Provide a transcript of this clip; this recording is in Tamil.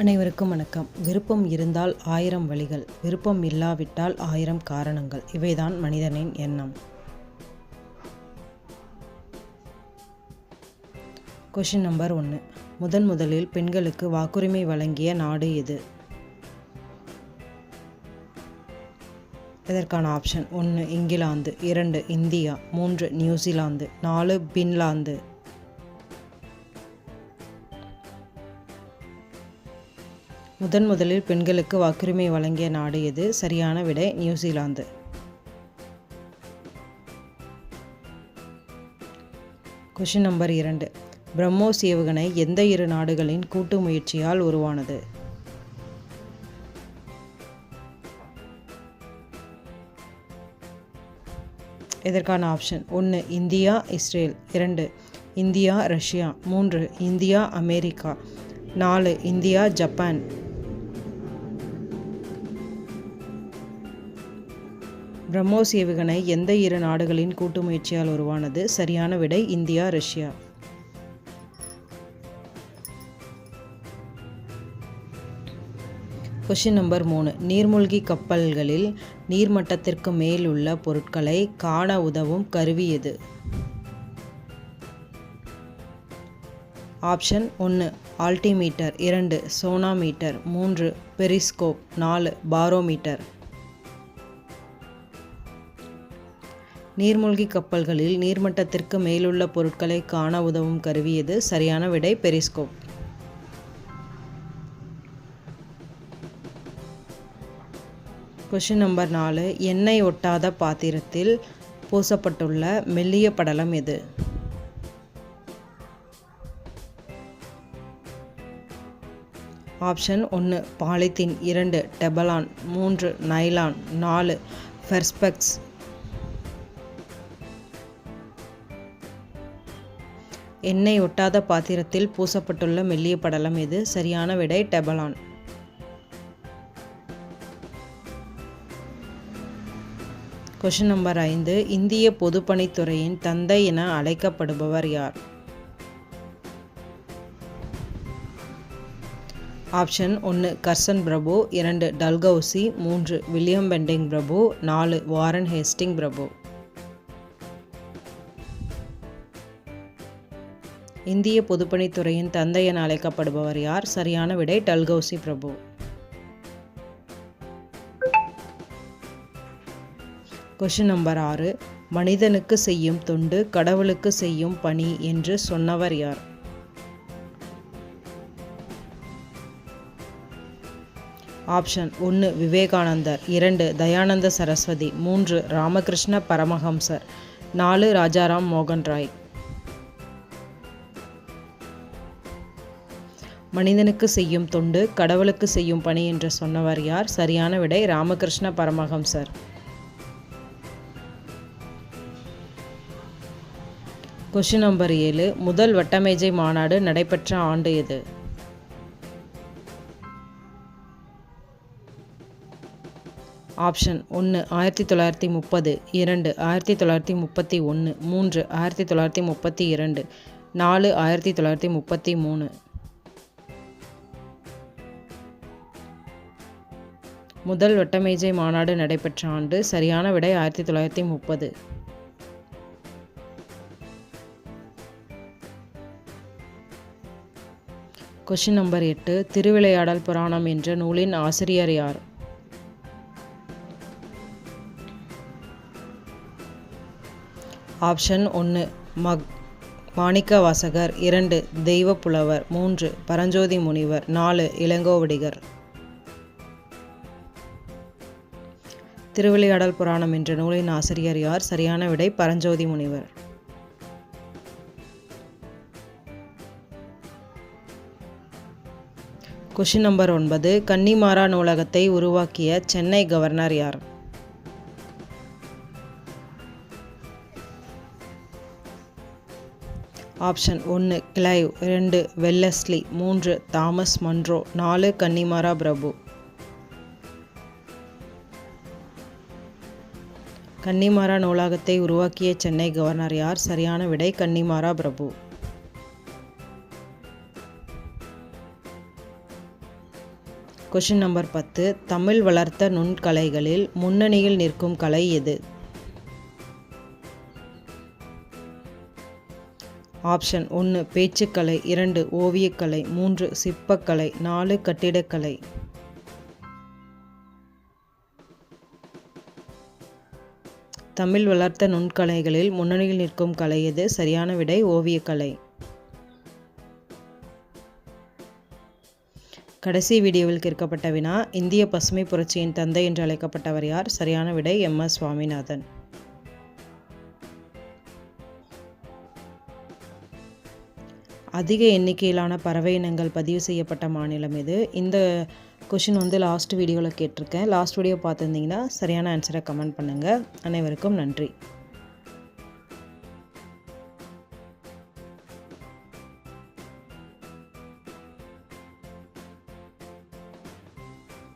அனைவருக்கும் வணக்கம். விருப்பம் இருந்தால் ஆயிரம் வழிகள் விருப்பம் இல்லாவிட்டால் ஆயிரம் காரணங்கள். இவைதான் மனிதனின் எண்ணம். கொஷின் நம்பர் ஒன்று முதன் முதலில் பெண்களுக்கு வாக்குரிமை வழங்கிய நாடு எது? இதற்கான ஆப்ஷன் ஒன்று இங்கிலாந்து. இரண்டு இந்தியா. மூன்று நியூசிலாந்து. நாலு பின்லாந்து. முதன் முதலில் பெண்களுக்கு வாக்குரிமை வழங்கிய நாடு எது? சரியான விடை நியூசிலாந்து. கொஷின் நம்பர் இரண்டு. பிரம்மோஸ் ஏவுகணை எந்த இரு நாடுகளின் கூட்டு முயற்சியால் உருவானது? இதற்கான ஆப்ஷன் ஒன்று இந்தியா இஸ்ரேல். இரண்டு இந்தியா ரஷ்யா. மூன்று இந்தியா அமெரிக்கா. நாலு இந்தியா ஜப்பான். பிரம்மோஸ் ஏவுகணை எந்த இரு நாடுகளின் கூட்டு முயற்சியால் உருவானது? சரியான விடை இந்தியா ரஷ்யா. கொஷின் நம்பர் மூணு. நீர்மூழ்கி கப்பல்களில் நீர்மட்டத்திற்கு மேல் உள்ள பொருட்களை காண உதவும் கருவி எது? ஆப்ஷன் ஒன்று ஆல்டிமீட்டர் இரண்டு. சோனாமீட்டர் மூன்று. பெரிஸ்கோப் நாலு. பாரோமீட்டர் நீர்மூழ்கி கப்பல்களில் நீர்மட்டத்திற்கு மேலுள்ள பொருட்களை காண உதவும் கருவி எது? சரியான விடை பெரிஸ்கோப். கொஷின் நம்பர் நாலு. எண்ணெய் ஒட்டாத பாத்திரத்தில் பூசப்பட்டுள்ள மெல்லிய படலம் எது? ஆப்ஷன் ஒன்று பாலித்தீன். இரண்டு டெபலான். மூன்று நைலான். நாலு ஃபெர்ஸ்பெக்ஸ். எண்ணெய் ஒட்டாத பாத்திரத்தில் பூசப்பட்டுள்ள மெல்லிய படலம் இது. சரியான விடை டெபலான். கொஷின் நம்பர் ஐந்து. இந்திய பொதுப்பணித்துறையின் தந்தை என அழைக்கப்படுபவர் யார்? ஆப்ஷன் ஒன்று கர்சன் பிரபு. இரண்டு டல்கௌசி மூன்று வில்லியம் பெண்டிங் பிரபு. நாலு வாரன் ஹேஸ்டிங் பிரபு. இந்திய பொதுப்பணித்துறையின் தந்தை என அழைக்கப்படுபவர் யார்? சரியான விடை டல்கௌசி பிரபு. கொஷின் நம்பர் ஆறு. மனிதனுக்கு செய்யும் தொண்டு கடவுளுக்கு செய்யும் பணி என்று சொன்னவர் யார்? ஆப்ஷன் ஒன்று விவேகானந்தர். இரண்டு தயானந்த சரஸ்வதி. மூன்று ராமகிருஷ்ண பரமஹம்சர். நாலு ராஜாராம் மோகன் ராய். மனிதனுக்கு செய்யும் தொண்டு கடவுளுக்கு செய்யும் பணி என்று சொன்னவர் யார்? சரியான விடை ராமகிருஷ்ண பரமஹம்சர். கொஷின் நம்பர் ஏழு. முதல் வட்டமேஜை மாநாடு நடைபெற்ற ஆண்டு எது? ஆப்ஷன் ஒன்று ஆயிரத்தி தொள்ளாயிரத்தி முப்பது. இரண்டு ஆயிரத்தி தொள்ளாயிரத்தி முப்பத்தி ஒன்று மூன்று ஆயிரத்தி தொள்ளாயிரத்தி முப்பத்தி இரண்டு. நாலு ஆயிரத்தி தொள்ளாயிரத்தி முப்பத்தி மூணு. முதல் வட்டமேஜை மாநாடு நடைபெற்ற ஆண்டு சரியான விடை ஆயிரத்தி தொள்ளாயிரத்தி முப்பது. கொஷின் நம்பர் எட்டு திருவிளையாடல் புராணம் என்ற நூலின் ஆசிரியர் யார்? ஆப்ஷன் ஒன்று மக் மாணிக்க வாசகர் இரண்டு தெய்வப்புலவர் மூன்று பரஞ்சோதி முனிவர். நாலு இளங்கோவடிகர். திருவிளையாடல் புராணம் என்ற நூலின் ஆசிரியர் யார்? சரியான விடை பரஞ்சோதி முனிவர். கொஷின் நம்பர் ஒன்பது. கன்னிமாரா நூலகத்தை உருவாக்கிய சென்னை கவர்னர் யார்? ஆப்ஷன் ஒன்று கிளைவ் ரெண்டு வெல்லஸ்லி மூன்று தாமஸ் மன்ரோ நாலு கன்னிமாரா பிரபு. கன்னிமாரா நூலகத்தை உருவாக்கிய சென்னை கவர்னர் யார்? சரியான விடை கன்னிமாரா பிரபு. கொஷின் நம்பர் பத்து. தமிழ் வளர்த்த நுண்கலைகளில் முன்னணியில் நிற்கும் கலை எது? ஆப்ஷன் ஒன்று பேச்சுக்கலை. இரண்டு ஓவியக்கலை. மூன்று சிற்பக்கலை. நாலு கட்டிடக்கலை. தமிழ் வளர்த்த நுண்கலைகளில் முன்னணியில் நிற்கும் கலை எது? சரியான விடை ஓவியக்கலை கடைசி வீடியோவில் கேட்கப்பட்ட வினா இந்திய பசுமை புரட்சியின் தந்தை என்று அழைக்கப்பட்டவர் யார்? சரியான விடை எம். எஸ். சுவாமிநாதன். அதிக எண்ணிக்கையிலான பறவை இனங்கள் பதிவு செய்யப்பட்ட மாநிலம் இது இந்த கொஷின் வந்து லாஸ்ட் வீடியோவில் கேட்டிருக்கேன். லாஸ்ட் வீடியோ பார்த்துருந்தீங்கன்னா சரியான ஆன்சரை கமெண்ட் பண்ணுங்கள் அனைவருக்கும் நன்றி.